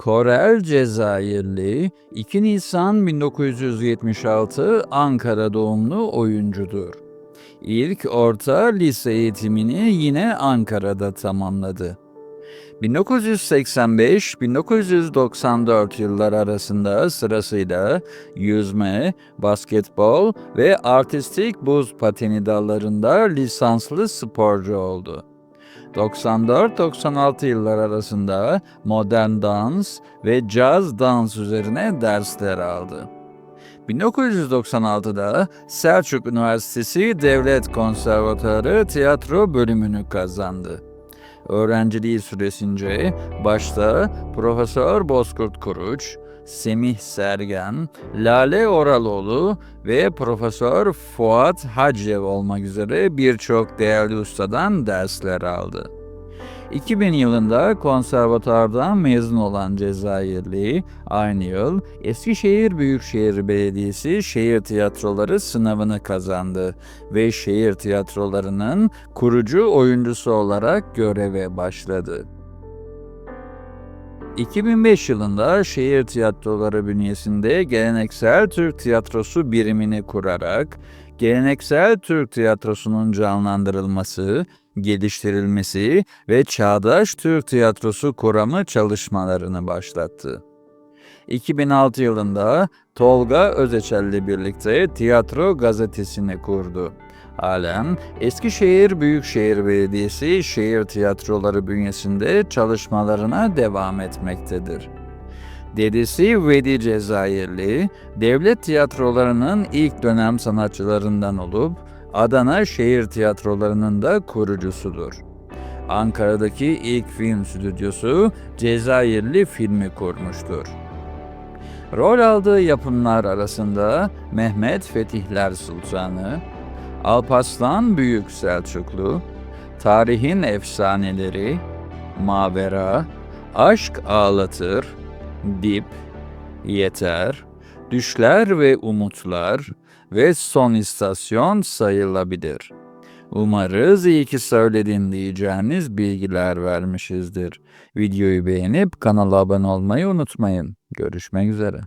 Korel Cezayirli, 2 Nisan 1976 Ankara doğumlu oyuncudur. İlk orta lise eğitimini yine Ankara'da tamamladı. 1985-1994 yıllar arasında sırasıyla yüzme, basketbol ve artistik buz pateni dallarında lisanslı sporcu oldu. 94-96 yıllar arasında modern dans ve caz dans üzerine dersler aldı. 1996'da Selçuk Üniversitesi Devlet Konservatuarı tiyatro bölümünü kazandı. Öğrenciliği süresince başta Profesör Bozkurt Kuruç, Semih Sergen, Lale Oraloğlu ve Profesör Fuat Hacıev olmak üzere birçok değerli ustadan dersler aldı. 2000 yılında konservatuardan mezun olan Cezayirli, aynı yıl Eskişehir Büyükşehir Belediyesi Şehir Tiyatroları sınavını kazandı ve şehir tiyatrolarının kurucu oyuncusu olarak göreve başladı. 2005 yılında şehir tiyatroları bünyesinde geleneksel Türk tiyatrosu birimini kurarak geleneksel Türk tiyatrosunun canlandırılması, geliştirilmesi ve çağdaş Türk tiyatrosu kuramı çalışmalarını başlattı. 2006 yılında Tolga Özeçel'le birlikte Tiyatro Gazetesi'ni kurdu. Halen Eskişehir Büyükşehir Belediyesi şehir tiyatroları bünyesinde çalışmalarına devam etmektedir. Dedesi Vedi Cezayirli, devlet tiyatrolarının ilk dönem sanatçılarından olup Adana şehir tiyatrolarının da kurucusudur. Ankara'daki ilk film stüdyosu Cezayirli filmi kurmuştur. Rol aldığı yapımlar arasında Mehmet Fetihler Sultanı, Alparslan Büyük Selçuklu, Tarihin Efsaneleri, Mavera, Aşk Ağlatır, Dip, Yeter, Düşler ve Umutlar ve Son İstasyon sayılabilir. Umarız iyi ki söyledin diyeceğiniz bilgiler vermişizdir. Videoyu beğenip kanala abone olmayı unutmayın. Görüşmek üzere.